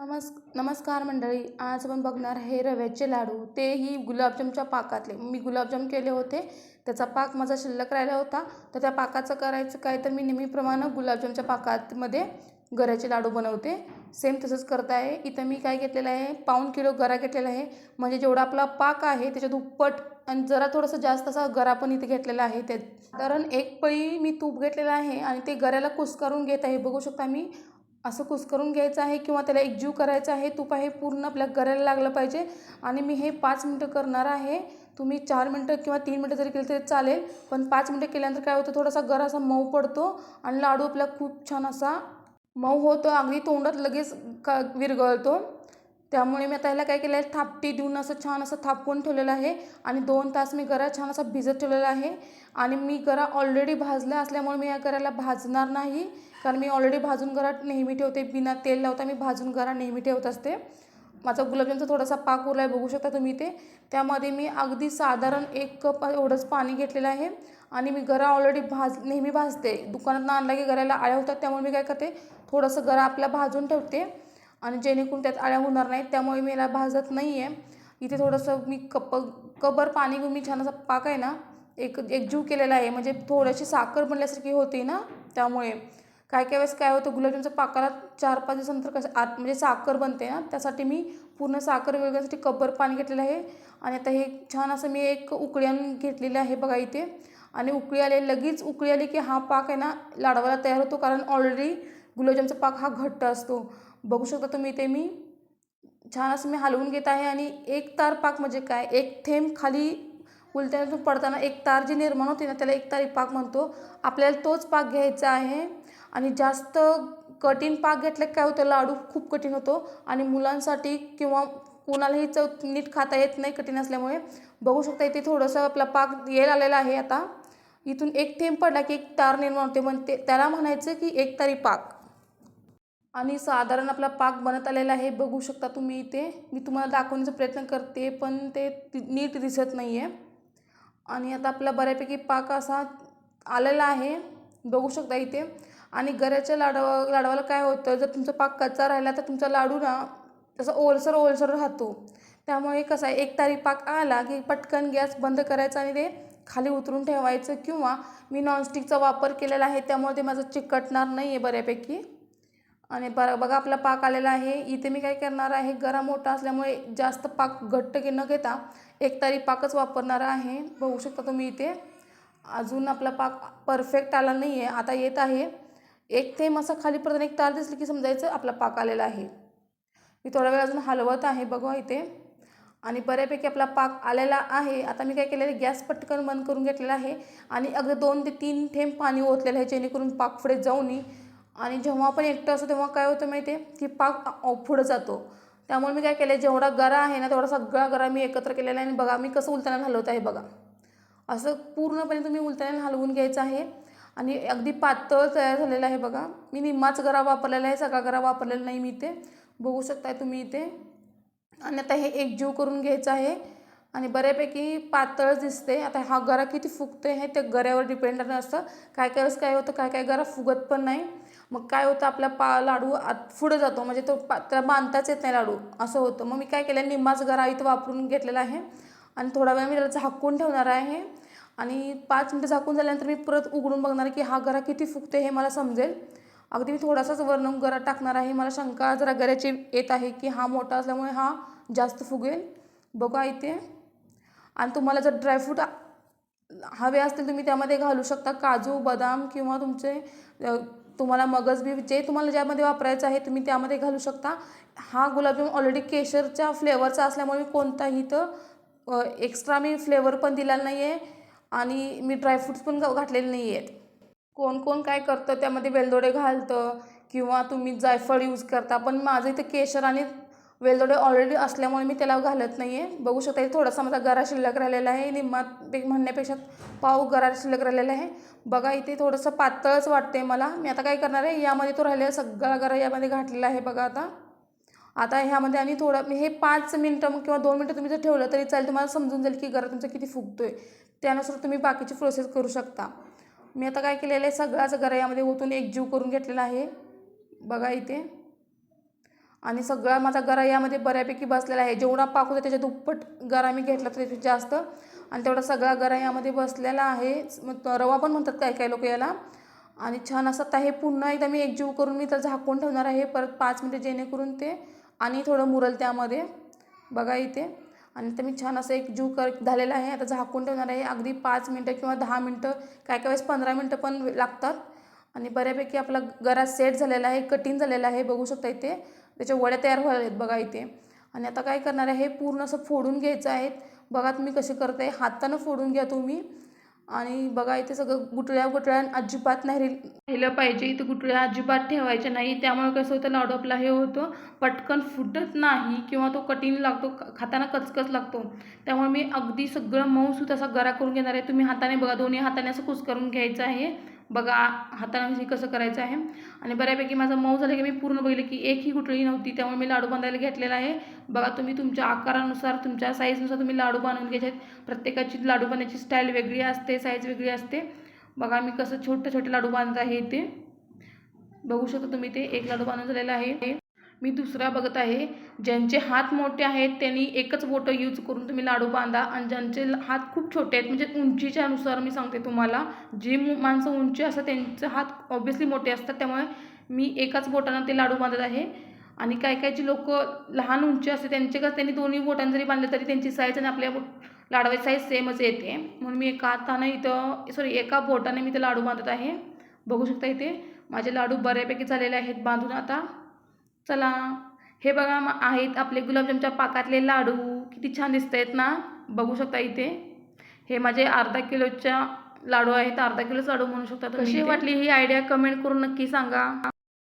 नमस् नमस्कार मंडळी आज आपण बघणार हे रव्याचे लाडू. तेही गुलाबजामच्या पाकातले. मी गुलाबजाम केले होते त्याचा पाक माझा शिल्लक राहिला होता. तर त्या पाकाचं करायचं काय तर मी नेहमीप्रमाणे गुलाबजामच्या पाकातमध्ये गऱ्याचे लाडू बनवते. सेम तसंच करत आहे. इथं मी काय घेतलेलं आहे? पाऊण किलो गरा घेतलेला आहे. म्हणजे जेवढा आपला पाक आहे त्याच्या दुप्पट आणि जरा थोडंसं जास्त असा गरा पण इथे घेतलेला आहे. त्या कारण एक पळी मी तूप घेतलेला आहे आणि ते गऱ्याला कुस्करून घेत आहे. बघू शकता मी. असं कुस्करून घ्यायचं आहे किंवा त्याला एकजीव करायचं आहे तूप आहे पूर्ण आपल्या गरायला लागलं पाहिजे. आणि मी हे पाच मिनटं करणार आहे. तुम्ही चार मिनटं किंवा तीन मिनटं जरी केलं तरी चालेल पण पाच मिनटं केल्यानंतर काय होतं थोडासा गर असा मऊ पडतो आणि लाडू आपला खूप छान असा मऊ होतो. अगदी तोंडात लगेच का विरघळतो. त्यामुळे मी आता ह्याला काय केलं आहे? थापटी देऊन असं छान असं थापवून ठेवलेलं आहे. आणि दोन तास मी गरा छान असा भिजत ठेवलेला आहे. आणि मी गरा ऑलरेडी भाजला असल्यामुळे मी या गऱ्याला भाजणार नाही. कारण मी ऑलरेडी भाजून गरा नेहमी ठेवते. बिना तेल लावता मी भाजून गरा नेहमी ठेवत असते. माझा गुलाबजामचा थोडासा पाक उरला आहे बघू शकता तुम्ही ते त्यामध्ये मी अगदी साधारण एक कप एवढंच पाणी घेतलेलं आहे. आणि मी गरा ऑलरेडी भाज नेहमी भाजते. दुकानात आणला की गऱ्याला आळ्या होतात त्यामुळे मी काय करते? थोडंसं गरा आपला भाजून ठेवते. आणि जेणेकरून त्यात आळ्या होणार नाहीत त्यामुळे मी याला भाजत नाही आहे इथे थोडंसं मी कप कबर पाणी घेऊन मी छान असा पाक आहे ना एक एकजीव केलेला आहे. म्हणजे थोडीशी साखर बनल्यासारखी होती ना त्यामुळे. काय काय वेळेस काय होतं गुलाबजामच्या पाकाला चार पाच दिवसानंतर कसं आत म्हणजे साखर बनते ना त्यासाठी मी पूर्ण साखर वेगळ्यासाठी कब्बर पाणी घेतलेलं आहे. आणि आता हे छान असं मी एक उकळी घेतलेलं घेतलेली आहे बघा इथे. आणि उकळी आले लगेच उकळी आली की हा पाक आहे ना लाडवायला तयार होतो. कारण ऑलरेडी गुलाबजामचा पाक हा घट्ट असतो. बघू शकता तुम्ही ते मी. छान असं मी हलवून घेत आहे आणि एक तार पाक म्हणजे काय? एक थेंब खाली उलट्यातून पडताना एक तार जी निर्माण होते ना त्याला एक तारी पाक म्हणतो. आपल्याला तोच पाक घ्यायचा आहे. आणि जास्त कठीण पाक घेतलं काय होतं? लाडू खूप कठीण होतो. आणि मुलांसाठी किंवा कोणालाही चव नीट खाता येत नाही कठीण असल्यामुळे. बघू शकता इथे थोडंसं आपला पाक येल आलेला आहे आता. इथून एक थेंब पडला की एक तार निर्माण होते. मग ते त्याला म्हणायचं की एक तारी पाक. आणि साधारण आपला पाक बनत आलेला आहे बघू शकता तुम्ही इथे. मी तुम्हाला दाखवण्याचा प्रयत्न करते पण ते नीट दिसत नाही आहे आणि आता आपला बऱ्यापैकी पाक असा आलेला आहे बघू शकता इथे. आणि गऱ्याच्या लाडवा लाडवाला काय होतं जर तुमचा पाक कच्चा राहिला तर तुमचा लाडू ना तसा ओलसर ओलसर राहतो. त्यामुळे कसं आहे एक तारी पाक आला की पटकन गॅस बंद करायचा आणि ते खाली उतरून ठेवायचं. किंवा मी नॉनस्टिकचा वापर केलेला आहे त्यामुळे ते माझं चिकटणार नाही आहे बऱ्यापैकी. आणि बरं बघा आपला पाक आलेला आहे. इथे मी काय करणार आहे गरा मोठा असल्यामुळे जास्त पाक घट्ट की न घेता एक तारी पाकच वापरणार आहे. बघू शकता तुम्ही इथे. अजून आपला पाक परफेक्ट आला नाही आहे आता येत आहे. एक थेंब असा खाली एक तार दिसली की समजायचं आपला पाक आलेला आहे. मी थोडा वेळ अजून हलवत आहे. बघा इथे. आणि बऱ्यापैकी आपला पाक आलेला आहे. आता मी काय केलेलं आहे गॅस पटकन बंद करून घेतलेला आहे. आणि अगदी दोन ते तीन थेंब पाणी ओतलेलं आहे जेणेकरून पाक पुढे जाऊ नये. आणि जेव्हा आपण एकटं असतो तेव्हा काय होतं माहिती आहे? की पाक पुढं जातो. त्यामुळे मी काय केलं आहे जेवढा गरा आहे ना तेवढा सगळा गरा मी एकत्र केलेला आहे. आणि बघा मी कसं उलताना हलवत आहे बघा. असं पूर्णपणे तुम्ही उलताना हलवून घ्यायचं आहे. आणि अगदी पातळ तयार झालेलं आहे बघा. मी निम्माच गरा वापरलेला आहे. सगळा गरा वापरलेला नाही मी इथे. बघू शकताय तुम्ही इथे. आणि आता हे एकजीव करून घ्यायचं आहे. आणि बऱ्यापैकी पातळ दिसते. आता हा गरा किती फुगतो हे ते गऱ्यावर डिपेंड असतं. काय काय वेळेस काय होतं? काय काय गरा फुगत पण नाही. मग काय होतं आपला पा लाडू आत पुढं जातो. म्हणजे तो पा त्याला बांधताच येत नाही लाडू. असं होतं. मग मी काय केलं निम्माच गरा इथं वापरून घेतलेला आहे. आणि थोडा वेळ मी त्याला झाकून ठेवणार आहे. आणि पाच मिनटं झाकून झाल्यानंतर मी परत उघडून बघणार की हा गरा किती फुगते हे मला समजेल. अगदी मी थोडासाच वर्ण गरा टाकणार आहे. मला शंका जरा गऱ्याची येत आहे की हा मोठा असल्यामुळे हा जास्त फुगेल. बघा इथे आणि तुम्हाला जर ड्रायफ्रूट हवे असतील तुम्ही त्यामध्ये घालू शकता काजू बदाम किंवा तुमचे तुम्हाला मगजबी जे तुम्हाला ज्यामध्ये वापरायचं आहे तुम्ही त्यामध्ये घालू शकता. हा गुलाबजाम ऑलरेडी केशरच्या फ्लेवरचा असल्यामुळे मी कोणताही तर एक्स्ट्रा मी फ्लेवर पण दिलेला नाही आहे आणि मी ड्रायफ्रूट्स पण घातलेले नाही आहेत कोण कोण काय करतं त्यामध्ये वेलदोडे घालतं किंवा तुम्ही जायफळ यूज करता पण माझं इथं केशर आणि वेलदोडे ऑलरेडी असल्यामुळे मी त्याला घालत नाही आहे बघू शकता थोडासा माझा गरा शिल्लक राहिलेला आहे. निम्मात म्हणण्यापेक्षा पाव गरा शिल्लक राहिलेला आहे. बघा इथे थोडंसं पातळच वाटते मला. मी आता काय करणार आहे? यामध्ये तो राहिलेला सगळा गरा यामध्ये घातलेला आहे बघा आता. आता ह्यामध्ये आणि थोडं हे पाच मिनटं किंवा दोन मिनटं तुम्ही जर ठेवलं तरी चालेल. तुम्हाला समजून जाईल की गरा तुमचा किती फुगतो आहे त्यानुसार तुम्ही बाकीची प्रोसेस करू शकता. मी आता काय केलेलं आहे? सगळाच गरा यामध्ये ओतून एकजीव करून घेतलेला आहे. बघा इथे. आणि सगळा माझा गरा यामध्ये बऱ्यापैकी बसलेला आहे. जेवढा पाक होता त्याच्या दुप्पट गरा मी घेतला तर त्याच्यात जास्त. आणि तेवढा सगळा गरा यामध्ये बसलेला आहे. मग रवा पण म्हणतात काय काय लोक याला. आणि छान असं आता हे पुन्हा एकदा मी एकजीव करून मी तर झाकून ठेवणार आहे. परत पाच मिनटं जेणेकरून ते आणि थोडं मुरल त्यामध्ये. बघा इथे. आणि तर मी छान असं एक जीव कर झालेला आहे. आता झाकून ठेवणार आहे. अगदी पाच मिनटं किंवा दहा मिनटं काय काय वेळेस पंधरा मिनटं पण लागतात. आणि बऱ्यापैकी आपला गरा सेट झालेला आहे कटिंग झालेला आहे. बघू शकता इथे. त्याच्या वड्या तयार व्हायला आहेत बघा इथे. आणि आता काय करणार आहे हे पूर्ण असं फोडून घ्यायचं आहे. बघा तुम्ही कसे करताय हातानं फोडून घ्या तुम्ही. आणि बघा इथे सगळं गुटळ्या गुटळ्या अजिबात नाही राहिलं पाहिजे. इथे गुटळ्या अजिबात ठेवायच्या नाही. त्यामुळे कसं होतं लाडू आपला हे होतं पटकन फुटत नाही किंवा तो कठीण लागतो खाताना कचकच लागतो. त्यामुळे मी अगदी सगळं मऊसूत असा गरा करून घेणार आहे. तुम्ही हाताने बघा दोन्ही हाताने असं कुस करून घ्यायचं आहे. बघा हाताने हे कसं करायचं आहे. आणि बऱ्यापैकी माझं मऊ झालं की मी पूर्ण बघितलं की एकही गुठळी नव्हती त्यामुळे मी लाडू बांधायला घेतलेला आहे. बघा तुम्ही तुमच्या आकारानुसार तुमच्या साईजनुसार तुम्ही लाडू बांधून घ्यायचे आहेत. प्रत्येकाची लाडू बांधण्याची स्टाईल वेगळी असते साईज वेगळी असते. बघा मी कसं छोटे छोटे लाडू बांधत आहे ते बघू शकता तुम्ही ते एक लाडू बांधून झालेला आहे. मी दुसरा बघत आहे. ज्यांचे हात मोठे आहेत त्यांनी एकच बोटं यूज करून तुम्ही लाडू बांधा आणि ज्यांचे हात खूप छोटे आहेत म्हणजे उंचीच्या अनुसार मी सांगते तुम्हाला. जी माणसं उंची असतात त्यांचे हात ऑब्विसली मोठे असतात त्यामुळे मी एकाच बोटानं ते लाडू बांधत आहे. आणि काय काय जी लोक लहान उंची असते त्यांचे कसं त्यांनी दोन्ही बोटांनी जरी बांधले तरी त्यांची साईज आणि आपल्या बोट- लाडवाची साईज सेमच येते. म्हणून मी एका हातानं इथं सॉरी एका बोटाने मी ते लाडू बांधत आहे. बघू शकता इथे माझे लाडू बऱ्यापैकी झालेले आहेत बांधून आता. चला. हे बघा म- आहेत आपले गुलाबजामच्या पाकातले लाडू. किती छान दिसत आहेत ना. बघू शकता इथे. हे माझे अर्धा किलोच्या लाडू आहेत. अर्धा किलोच लाडू म्हणू शकता. कशी वाटली ही आयडिया कमेंट करून नक्की सांगा.